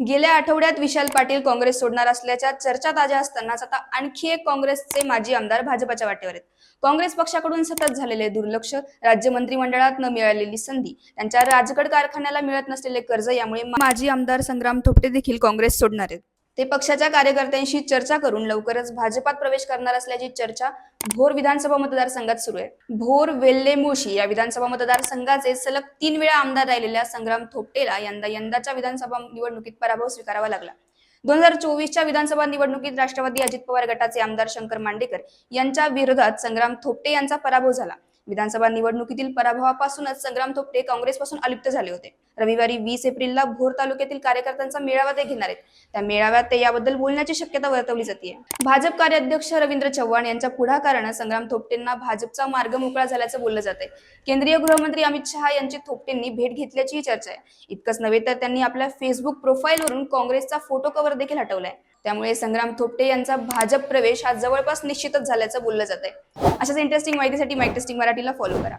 गेल्या आठवड्यात विशाल पाटील काँग्रेस सोडणार असल्याच्या चर्चा ताज्या असतानाच आता आणखी एक काँग्रेसचे माजी आमदार भाजपच्या वाटेवर आहेत. काँग्रेस पक्षाकडून सतत झालेले दुर्लक्ष राज्य मंत्रिमंडळात न मिळालेली संधी त्यांच्या राजगड कारखान्याला मिळत नसलेले कर्ज यामुळे माजी आमदार संग्राम थोपटे देखील काँग्रेस सोडणार आहेत. ते पक्षाच्या कार्यकर्त्यांशी चर्चा करून लवकरच भाजपात प्रवेश करणार असल्याची चर्चा भोर विधानसभा मतदारसंघात सुरू आहे. भोर वेल्ले या विधानसभा मतदारसंघाचे सलग तीन वेळा आमदार राहिलेल्या संग्राम थोपटेला यंदा यंदाच्या विधानसभा निवडणुकीत पराभव स्वीकारावा लागला. दोन हजार चोवीसच्या विधानसभा निवडणुकीत राष्ट्रवादी अजित पवार गटाचे आमदार शंकर मांडेकर यांच्या विरोधात संग्राम थोपटे यांचा पराभव झाला. विधानसभा निवडणुकीतील पराभवापासूनच संग्राम थोपटे काँग्रेसपासून अलिप्त झाले होते. रविवारी वीस एप्रिलला भोर तालुक्यातील कार्यकर्त्यांचा मेळावा ते घेणार आहेत. त्या मेळाव्यात ते याबद्दल बोलण्याची शक्यता वर्तवली जाते भाजप कार्याध्यक्ष रवींद्र चव्हाण यांच्या पुढाकारानं संग्राम थोपटेंना भाजपचा मार्ग मोकळा झाल्याचं बोललं जात आहे केंद्रीय गृहमंत्री अमित शहा यांची थोपटेंनी भेट घेतल्याची चर्चा आहे. इतकंच नव्हे तर त्यांनी आपल्या फेसबुक प्रोफाईलवरून काँग्रेसचा फोटो कव्हर देखील हटवलाय. त्यामुळे संग्राम थोपटे यांचा भाजप प्रवेश हा जवळपास निश्चितच झाल्याचं बोललं जात आहे अशाच इंटरेस्टिंग माहितीसाठी माहिती टेस्टिंग मराठीला फॉलो करा.